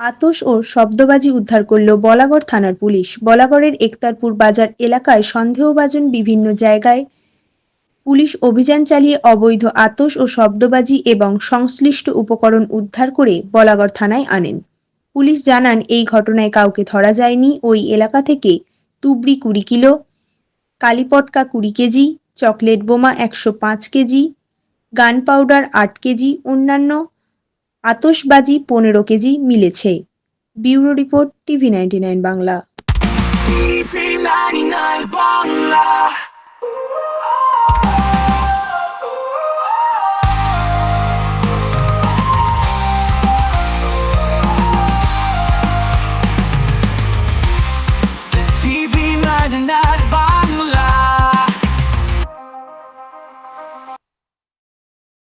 আতস ও শব্দবাজি উদ্ধার করল বলাগড় থানার পুলিশ। বলাগড়ের একতারপুর বাজার এলাকায় সন্দেহভাজন বিভিন্ন জায়গায় পুলিশ অভিযান চালিয়ে অবৈধ আতস ও শব্দবাজি এবং সংশ্লিষ্ট উপকরণ উদ্ধার করে বলাগড় থানায় আনেন। পুলিশ জানান, এই ঘটনায় কাউকে ধরা যায়নি। ওই এলাকা থেকে তুবড়ি কুড়ি কিলো, কালীপটকা কুড়ি কেজি, চকলেট বোমা একশো পাঁচ কেজি গান পাউডার আট কেজি, অন্যান্য আতসবাজি পনেরো কেজি মিলেছে। Bureau report, TV ninety nine Bangla. TV 99